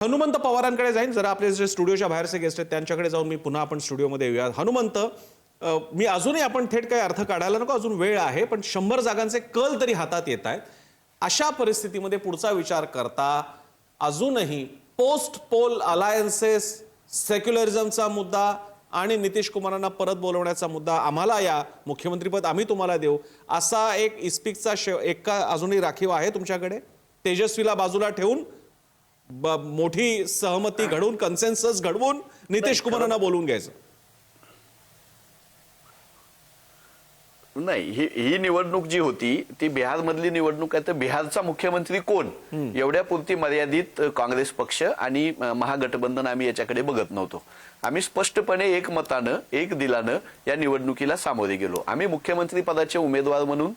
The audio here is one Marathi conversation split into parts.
हनुमंत पवारांकडे जाईन. जरा आपले जे स्टुडिओच्या बाहेरचे गेस्ट आहेत त्यांच्याकडे जाऊन मी पुन्हा आपण स्टुडिओमध्ये येऊया हनुमंत मी अजूनही आपण थेट काही अर्थ काढायला नको अजून वेळ आहे पण शंभर जागांचे कल तरी हातात येत आहेत. अशा परिस्थितीमध्ये पुढचा विचार करता अजूनही पोस्ट पोल अलायन्सेस सेक्युलरिझमचा मुद्दा आणि नितीश कुमारांना परत बोलवण्याचा मुद्दा आम्हाला या मुख्यमंत्रीपद आम्ही तुम्हाला देऊ असा एक इस्पिकचा शेव एका अजूनही राखीव आहे तुमच्याकडे? तेजस्वीला बाजूला ठेवून मोठी सहमती घडवून कन्सेन्सस घडवून नितीश कुमारांना बोलवून घ्यायचं. नाही ही ही निवडणूक जी होती ती बिहारमधली निवडणूक आहे तर बिहारचा मुख्यमंत्री कोण? एवढ्यापुरती मर्यादित काँग्रेस पक्ष आणि महागठबंधन आम्ही याच्याकडे बघत नव्हतो. आम्ही स्पष्टपणे एक मतानं एक दिलानं या निवडणुकीला सामोरे गेलो. आम्ही मुख्यमंत्री पदाचे उमेदवार म्हणून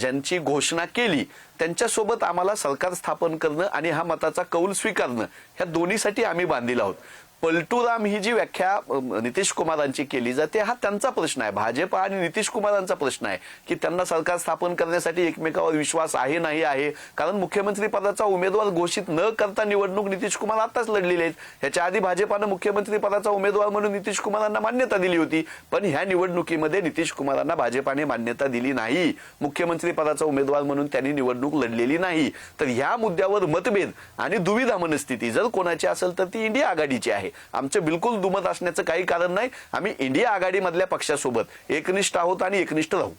ज्यांची घोषणा केली त्यांच्यासोबत आम्हाला सरकार स्थापन करणं आणि हा मताचा कौल स्वीकारणं ह्या दोन्हीसाठी आम्ही बांधील आहोत. पलटूराम ही जी व्याख्या नितीश कुमारांची केली जाते हा त्यांचा प्रश्न आहे. भाजप आणि नितीश कुमारांचा प्रश्न आहे की त्यांना सरकार स्थापन करण्यासाठी एकमेकावर विश्वास आहे नाही आहे. कारण मुख्यमंत्री पदाचा उमेदवार घोषित न करता निवडणूक नितीश कुमार आताच लढलेले आहेत. ह्याच्या आधी भाजपानं मुख्यमंत्री पदाचा उमेदवार म्हणून नितीश कुमारांना मान्यता दिली होती पण ह्या निवडणुकीमध्ये नितीश कुमारांना भाजपाने मान्यता दिली नाही. मुख्यमंत्री पदाचा उमेदवार म्हणून त्यांनी निवडणूक लढलेली नाही. तर ह्या मुद्द्यावर मतभेद आणि दुविधा मनस्थिती जर कोणाची असेल तर ती इंडिया आघाडीची आहे. आमचं बिलकुल दुमत असण्याचं काही कारण नाही. आम्ही इंडिया आघाडीमधल्या पक्षासोबत एकनिष्ठ आहोत आणि एकनिष्ठ राहू.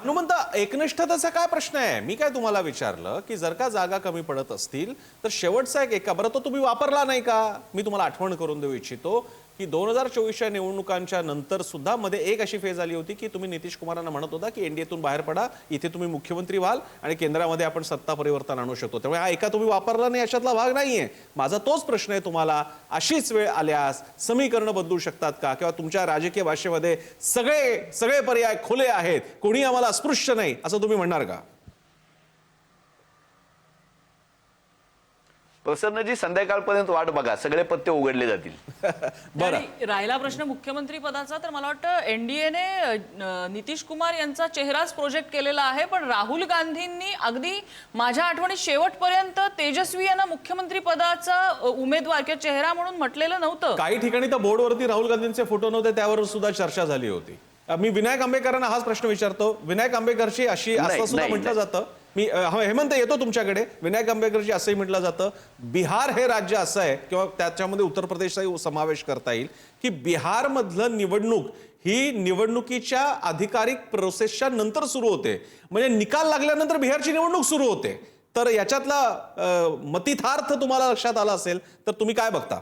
हनुमंत एकनिष्ठतेचा काय प्रश्न आहे? मी काय तुम्हाला विचारलं की जर का जागा कमी पडत असतील तर शेवटचा एक एका बरं तो तुम्ही वापरला नाही का? मी तुम्हाला आठवण करून देऊ इच्छितो. की दोन हजार चोवीसच्या निवडणुकांच्या नंतर सुद्धा मध्ये एक अशी फेज आली होती की तुम्ही नितीश कुमारांना म्हणत होता की एनडीएतून बाहेर पडा इथे तुम्ही मुख्यमंत्री व्हाल आणि केंद्रामध्ये आपण सत्ता परिवर्तन आणू शकतो. त्यामुळे हा एका तुम्ही वापरला नाही अशातला भाग नाहीये. माझा तोच प्रश्न आहे तुम्हाला. अशीच वेळ आल्यास समीकरणं बदलू शकतात का? किंवा तुमच्या राजकीय भाषेमध्ये सगळे सगळे पर्याय खुले आहेत. कोणी आम्हाला अस्पृश्य नाही असं तुम्ही म्हणणार का? प्रसन्नजी संध्याकाळपर्यंत वाट बघा. सगळे पत्ते उघडले जातील. बरं. आणि राहिला प्रश्न मुख्यमंत्री पदाचा तर मला वाटतं एनडीएने नितीश कुमार यांचा चेहराच प्रोजेक्ट केलेला आहे पण राहुल गांधींनी अगदी माझ्या आठवणीत शेवटपर्यंत तेजस्वी यांना मुख्यमंत्री पदाचा उमेदवार किंवा चेहरा म्हणून म्हटलेलं नव्हतं. काही ठिकाणी तर बोर्डवरती राहुल गांधींचे फोटो नव्हते त्यावर सुद्धा चर्चा झाली होती. मी विनायक आंबेकरांना हाच प्रश्न विचारतो. विनायक आंबेकरची अशी असं सुद्धा म्हटलं. जातं. मी हेमंत येतो तुमच्याकडे. विनायक आंबेडकरजी असंही म्हटलं जातं. बिहार हे राज्य असं आहे किंवा त्याच्यामध्ये उत्तर प्रदेशचाही समावेश करता येईल की बिहारमधलं निवडणूक ही निवडणुकीच्या अधिकारिक प्रोसेसच्या नंतर सुरू होते. म्हणजे निकाल लागल्यानंतर बिहारची निवडणूक सुरू होते. तर याच्यातला मतिथार्थ तुम्हाला लक्षात आला असेल तर तुम्ही काय बघता?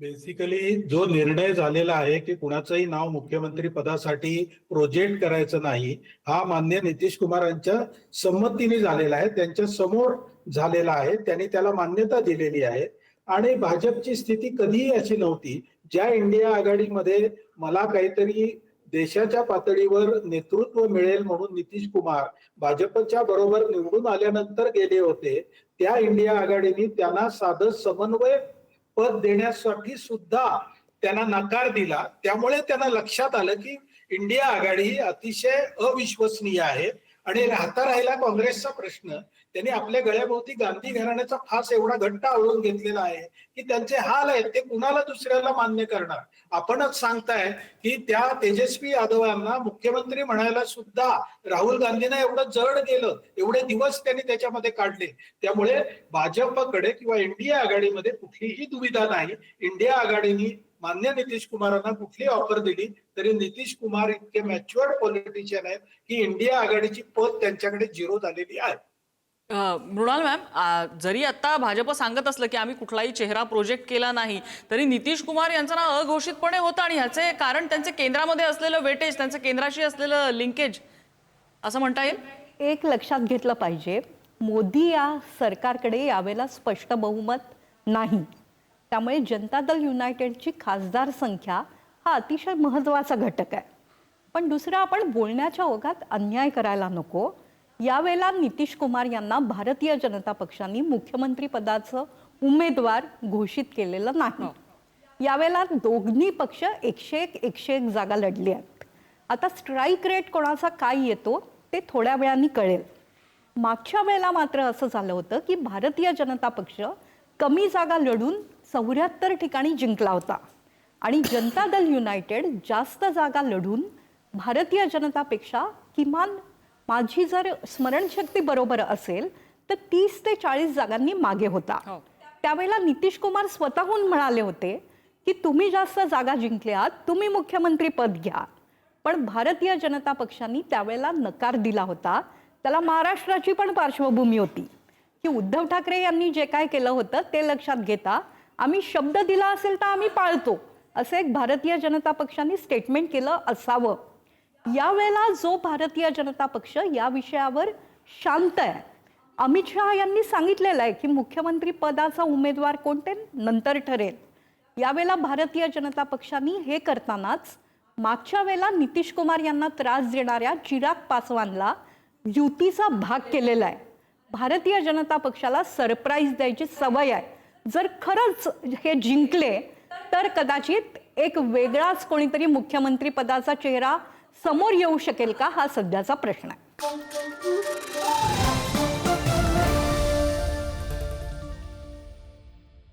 बेसिकली जो निर्णय झालेला आहे की कुणाचंही नाव मुख्यमंत्री पदासाठी प्रोजेक्ट करायचं नाही हा मान्य नितीश कुमारांच्या संमतीने झालेला आहे. त्यांच्यासमोर झालेला आहे. त्यांनी त्याला मान्यता दिलेली आहे. आणि भाजपची स्थिती कधीही अशी नव्हती ज्या इंडिया आघाडीमध्ये मला काहीतरी देशाच्या पातळीवर नेतृत्व मिळेल म्हणून नितीश कुमार भाजपच्या बरोबर निवडून आल्यानंतर गेले होते त्या इंडिया आघाडीने त्यांना साधं समन्वय पद देण्यासाठी सुद्धा त्यांना नकार दिला. त्यामुळे त्यांना लक्षात आलं की इंडिया आघाडी ही अतिशय अविश्वसनीय आहे. आणि राहता राहिला काँग्रेसचा प्रश्न. त्यांनी आपल्या गळ्याभोवती गांधी घराण्याचा फास एवढा घट्ट आवळून घेतलेला आहे की त्यांचे हाल आहेत ते कुणाला दुसऱ्याला मान्य करणार? आपणच सांगताय की त्या तेजस्वी यादवांना मुख्यमंत्री म्हणायला सुद्धा राहुल गांधींना एवढं जड गेलं एवढे दिवस त्यांनी त्याच्यामध्ये काढले. त्यामुळे भाजपकडे किंवा इंडिया आघाडीमध्ये कुठलीही दुविधा नाही. इंडिया आघाडीने मान्य नितीश कुमारांना कुठली ऑफर दिली तरी नितीश कुमार इतके मॅच्युअर्ड पॉलिटिशियन आहेत की इंडिया आघाडीची पद त्यांच्याकडे झिरो झालेली आहे. मृणाल मॅम जरी आता भाजप सांगत असलं की आम्ही कुठलाही चेहरा प्रोजेक्ट केला नाही तरी नितीश कुमार यांचं नाव अघोषितपणे होतं आणि ह्याचे कारण त्यांचे केंद्रामध्ये असलेलं वेटेज त्यांचं केंद्राशी असलेलं लिंकेज असं म्हणता येईल? एक लक्षात घेतलं पाहिजे मोदी या सरकारकडे यावेळेला स्पष्ट बहुमत नाही. त्यामुळे जनता दल युनायटेडची खासदार संख्या हा अतिशय महत्त्वाचा घटक आहे. पण दुसरं आपण बोलण्याच्या ओघात अन्याय करायला नको. यावेळेला नितीश कुमार यांना भारतीय जनता पक्षाने मुख्यमंत्री पदाचं उमेदवार घोषित केलेलं नाही. यावेळेला दोन्ही पक्ष एकशे एक एकशे एक जागा लढली आहेत. आता स्ट्राईक रेट कोणाचा काय येतो ते थोड्या वेळाने कळेल. मागच्या वेळेला मात्र असं झालं होतं की भारतीय जनता पक्ष कमी जागा लढून चौऱ्याहत्तर ठिकाणी जिंकला होता. आणि जनता दल युनायटेड जास्त जागा लढून भारतीय जनतापेक्षा किमान माझी जर स्मरणशक्ती बरोबर असेल तर तीस ते चाळीस जागांनी मागे होता. हो. त्यावेळेला नितीश कुमार स्वतःहून म्हणाले होते की तुम्ही जास्त जागा जिंकल्यात तुम्ही मुख्यमंत्री पद घ्या. पण भारतीय जनता पक्षाने त्यावेळेला नकार दिला होता. त्याला महाराष्ट्राची पण पार्श्वभूमी होती. की उद्धव ठाकरे यांनी जे काय केलं होतं ते लक्षात घेता. आम्ही शब्द दिला असेल तर आम्ही पाळतो असं एक भारतीय जनता पक्षाने स्टेटमेंट केलं असावं. यावेळेला जो भारतीय जनता पक्ष या विषयावर शांत आहे. अमित शहा यांनी सांगितलेलं आहे की मुख्यमंत्री पदाचा उमेदवार कोणते नंतर ठरेल. यावेळेला भारतीय जनता पक्षाने हे करतानाच मागच्या वेळेला नितीश कुमार यांना त्रास देणाऱ्या चिराग पासवानला युतीचा भाग केलेला आहे. भारतीय जनता पक्षाला सरप्राईज द्यायची सवय आहे. जर खरंच हे जिंकले तर कदाचित एक वेगळाच कोणीतरी मुख्यमंत्री पदाचा चेहरा समोर येऊ शकेल का? हा सध्याचा प्रश्न आहे.